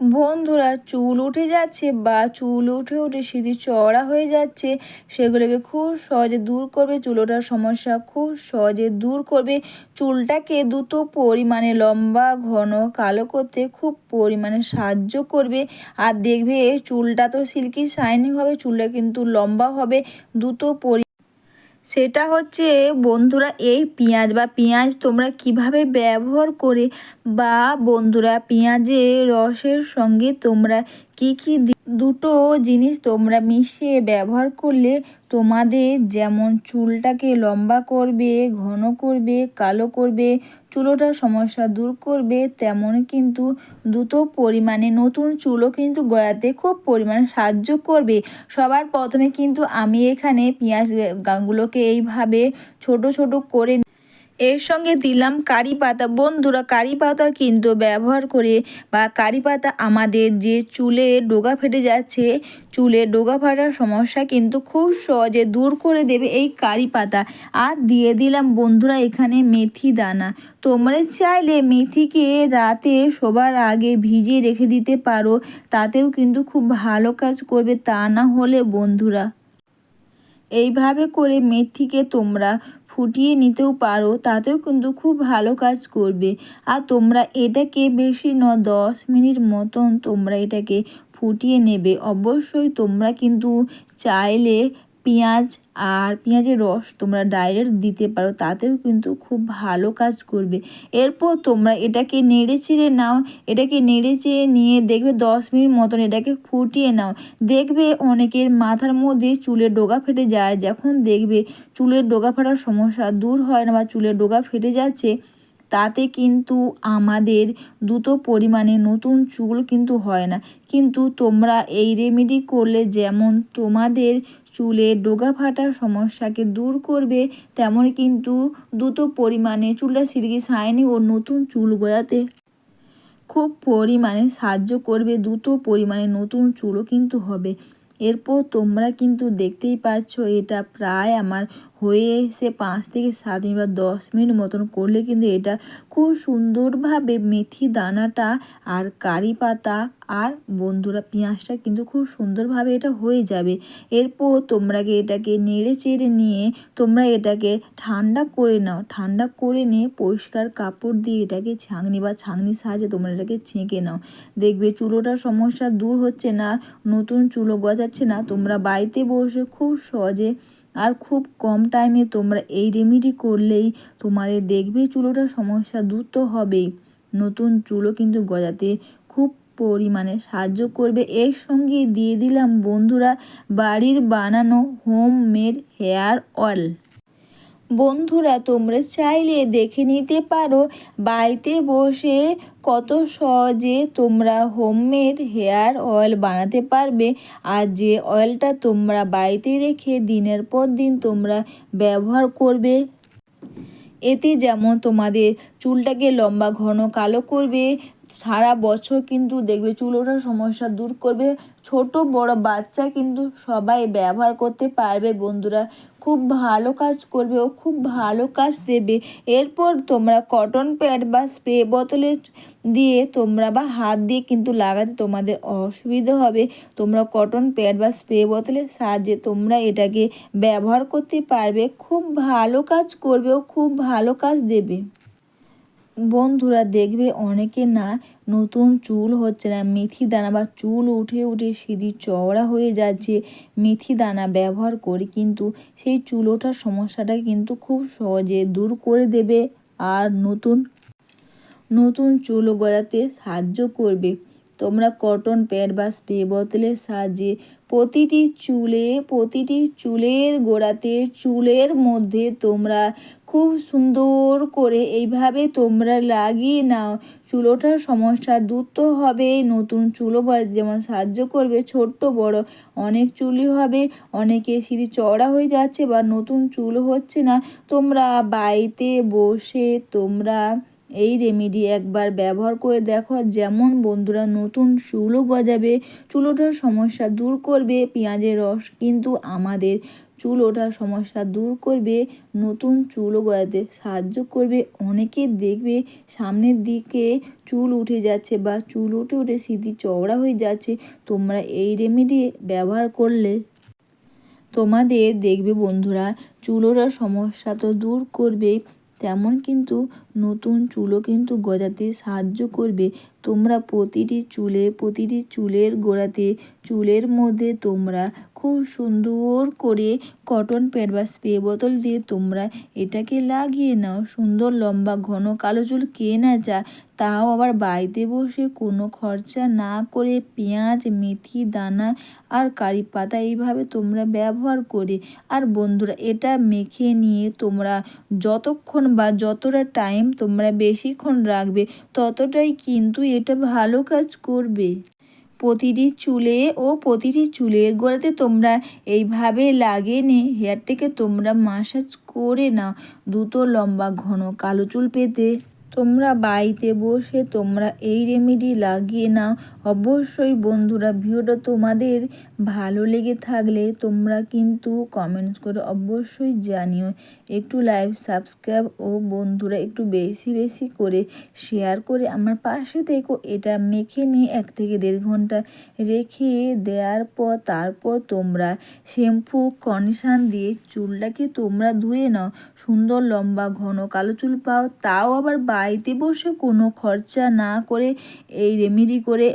বন্ধুরা চুল উঠে যাচ্ছে বা চুল উঠে উঠে সিঁড়ি চওড়া হয়ে যাচ্ছে, সেগুলোকে খুব সহজে দূর করবে, চুল ওঠার সমস্যা খুব সহজে দূর করবে। চুলটাকে দ্রুত পরিমাণে লম্বা, ঘন, কালো করতে খুব পরিমাণে সাহায্য করবে। আর দেখবে চুলটা তো সিল্কি শাইনিং হবে, চুলটা কিন্তু লম্বা হবে, দ্রুত পরি সেটা হচ্ছে বন্ধুরা এই পেঁয়াজ বা পেঁয়াজ তোমরা কীভাবে ব্যবহার করে বা বন্ধুরা পেঁয়াজের রসের সঙ্গে তোমরা কি কি দুটো জিনিস তোমরা মিশিয়ে ব্যবহার করলে তোমাদের যেমন চুলটাকে লম্বা করবে, ঘন করবে, কালো করবে, চুলোটার সমস্যা দূর করবে, তেমন কিন্তু দ্রুত পরিমাণে নতুন চুলও কিন্তু গয়াতে খুব পরিমাণে সাহায্য করবে। সবার প্রথমে কিন্তু আমি এখানে পেঁয়াজ, গাগুলোকে এইভাবে ছোট ছোট করে এর সঙ্গে দিলাম কারি পাতা। বন্ধুরা, কারি পাতা কিন্তু ব্যবহার করে বা কারি পাতা আমাদের যে চুলে ডোগা ফেটে যাচ্ছে, চুলে ডোগা ফাটার সমস্যা কিন্তু খুব সহজে দূর করে দেবে এই কারি পাতা। আর দিয়ে দিলাম বন্ধুরা এখানে মেথি দানা। তোমরা চাইলে মেথিকে রাতে শোবার আগে ভিজিয়ে রেখে দিতে পারো, তাতেও কিন্তু খুব ভালো কাজ করবে তা না হলে বন্ধুরা। এইভাবে করে মেথিকে তোমরা ফুটিয়ে নিতেও পারো, তাতেও কিন্তু খুব ভালো কাজ করবে। আর তোমরা এটাকে বেশি ন, দশ মিনিট মতন তোমরা এটাকে ফুটিয়ে নেবে। অবশ্যই তোমরা কিন্তু চাইলে পেঁয়াজ আর পেঁয়াজের রস তোমরা ডাইরেক্ট দিতে পারো, তাতেও কিন্তু খুব ভালো কাজ করবে। এরপর তোমরা এটাকে নেড়ে চেড়ে নাও, এটাকে নেড়ে চেড়ে নিয়ে দেখবে দশ মিনিট মতন এটাকে ফুটিয়ে নাও। দেখবে অনেকের মাথার মধ্যে চুলের ডোগা ফেটে যায়, যখন দেখবে চুলের ডোগা ফাটার সমস্যা দূর হয় না বা চুলের ডোগা ফেটে যাচ্ছে তাতে কিন্তু আমাদের দ্রুত পরিমাণে নতুন চুল কিন্তু হয় না। কিন্তু তোমরা এই রেমেডি করলে যেমন তোমাদের চুলে ডোগা ফাটার সমস্যাকে দূর করবে, তেমন কিন্তু দ্রুত পরিমাণে চুলটা সিল্কি শাইনি ও নতুন চুল গজাতে খুব পরিমাণে সাহায্য করবে দ্রুত পরিমাণে নতুন চুলও কিন্তু হবে। এরপর তোমরা কিন্তু দেখতেই পাচ্ছ এটা প্রায় আমার হয়ে এসে পাঁচ থেকে সাত মিনিট বা দশ মিনিট মতন করলে কিন্তু এটা খুব সুন্দরভাবে মেথি দানাটা আর কারি পাতা আর বন্ধুরা পেঁয়াজটা কিন্তু খুব সুন্দরভাবে এটা হয়ে যাবে। এরপর তোমরা এটাকে নেড়ে চেড়ে নিয়ে তোমরা এটাকে ঠান্ডা করে নাও। ঠান্ডা করে নিয়ে পরিষ্কার কাপড় দিয়ে এটাকে ছাঁকনি বা ছাঁকনির সাহায্যে তোমরা এটাকে ছেঁকে নাও। দেখবে চুলোটার সমস্যা দূর হচ্ছে না, নতুন চুলো গজাচ্ছে না। তোমরা বাড়িতে বসে খুব সহজে আর খুব কম টাইমে তোমরা এই রেমিডি করলেই তোমাদের দেখবে চুলোটা সমস্যা দ্রুত তো হবেই। নতুন চুলো কিন্তু গজাতে খুব পরিমাণে সাহায্য করবে। এর সঙ্গে দিয়ে দিলাম বন্ধুরা বাড়ির বানানো হোম মেড হেয়ার অয়েল বন্ধুরা, তোমরা চাইলে দেখে নিতে পারো, বাড়িতে বসে কত সহজে তোমরা হোমমেড হেয়ার অয়েল বানাতে পারবে। আর যে অয়েলটা তোমরা বাড়িতে রেখে দিনের পর দিন তোমরা ব্যবহার করবে, এতে যেমন তোমাদের চুলটাকে লম্বা, ঘন, কালো করবে, সারা বছর কিন্তু দেখবে চুল ওঠার সমস্যা দূর করবে। ছোট, বড় বাচ্চা কিন্তু সবাই ব্যবহার করতে পারবে বন্ধুরা। খুব ভালো কাজ করবে, ও খুব ভালো কাজ দেবে। এরপর তোমরা কটন প্যাড বা স্প্রে বোতলে দিয়ে তোমরা বা হাত দিয়ে কিন্তু লাগাতে তোমাদের অসুবিধা হবে। তোমরা কটন প্যাড বা স্প্রে বোতলের সাহায্যে তোমরা এটাকে ব্যবহার করতে পারবে। খুব ভালো কাজ করবে, ও খুব ভালো কাজ দেবে। বন্ধুরা দেখবে অনেকে না নতুন চুল হচ্ছে না, মেথি দানা বা চুল উঠে উঠে সিঁড়ি চওড়া হয়ে যাচ্ছে। মেথি দানা ব্যবহার করে কিন্তু সেই চুল ওঠার সমস্যাটা কিন্তু খুব সহজে দূর করে দেবে। আর নতুন নতুন চুল গজাতে সাহায্য করবে। তোমরা কটন প্যাড বা স্প্রে বোতলের সাহায্যে প্রতিটি চুলে, প্রতিটি চুলের গোড়াতে, চুলের মধ্যে তোমরা খুব সুন্দর করে এইভাবে তোমরা লাগিয়ে নাও। চুল ওঠার সমস্যা দ্রুত হবে, নতুন চুলও যেমন সাহায্য করবে ছোট্ট, বড় অনেক চুলই হবে, অনেকে সিঁড়ি চড়া হয়ে যাচ্ছে বা নতুন চুল হচ্ছে না। তোমরা বাড়িতে বসে তোমরা এই রেমেডি একবার ব্যবহার করে দেখো যেমন বন্ধুরা নতুন চুলও গজাবে চুল ওঠার সমস্যা দূর করবে, পেঁয়াজের রস কিন্তু আমাদের চুল ওঠার সমস্যা দূর করবে, নতুন চুলও গজাতে সাহায্য করবে। অনেকে দেখবে সামনের দিকে চুল উঠে যাচ্ছে বা চুল উঠে উঠে সিঁথি চওড়া হয়ে যাচ্ছে। তোমরা এই রেমেডি ব্যবহার করলে তোমাদের দেখবে বন্ধুরা চুল সমস্যা তো দূর করবে তেমন কিন্তু নতুন চুলও কিন্তু গজাতে সাহায্য করবে। তোমরা প্রতিটি চুলে, প্রতিটি চুলের গোড়াতে, চুলের মধ্যে তোমরা খুব সুন্দর করে কটন প্যাড বা স্প্রে বোতল দিয়ে তোমরা এটাকে লাগিয়ে নাও। সুন্দর লম্বা ঘন কালো চুল কে না চায় তাও আবার বাড়িতে বসে কোনো খরচা না করে পেঁয়াজ, মেথি, দানা আর কারি পাতা এইভাবে তোমরা ব্যবহার করে। আর বন্ধুরা, এটা মেখে নিয়ে তোমরা যতক্ষণ বা যতটা টাইম তোমরা বেশিক্ষণ রাখবে, ততটাই কিন্তু এটা ভালো কাজ করবে। প্রতিটি চুলে ও প্রতিটি চুলের গোড়াতে তোমরা এইভাবে লাগিয়ে নিয়ে হেয়ারটাকে তোমরা মাসাজ করে নাও। দুটো লম্বা ঘন কালো চুল পেতে। তোমরা বাড়িতে বসে তোমরা এই রেমেডি লাগিয়ে নাও। অবশ্যই বন্ধুরা, ভিডিওটা তোমাদের ভালো লেগে থাকলে তোমরা কিন্তু কমেন্টস করে অবশ্যই জানিও। একটু লাইভ সাবস্ক্রাইব ও বন্ধুরা একটু বেশি বেশি করে শেয়ার করে আমার পাশে দেখো এটা মেখে নিয়ে এক থেকে দেড় ঘণ্টা রেখে দেওয়ার পর তারপর তোমরা শ্যাম্পু কন্ডিশন দিয়ে চুলটাকে তোমরা ধুয়ে নাও। সুন্দর লম্বা ঘন কালো চুল পাও, তাও আবার বাড়িতে বসে কোনো খরচা না করে এই রেমেডি করে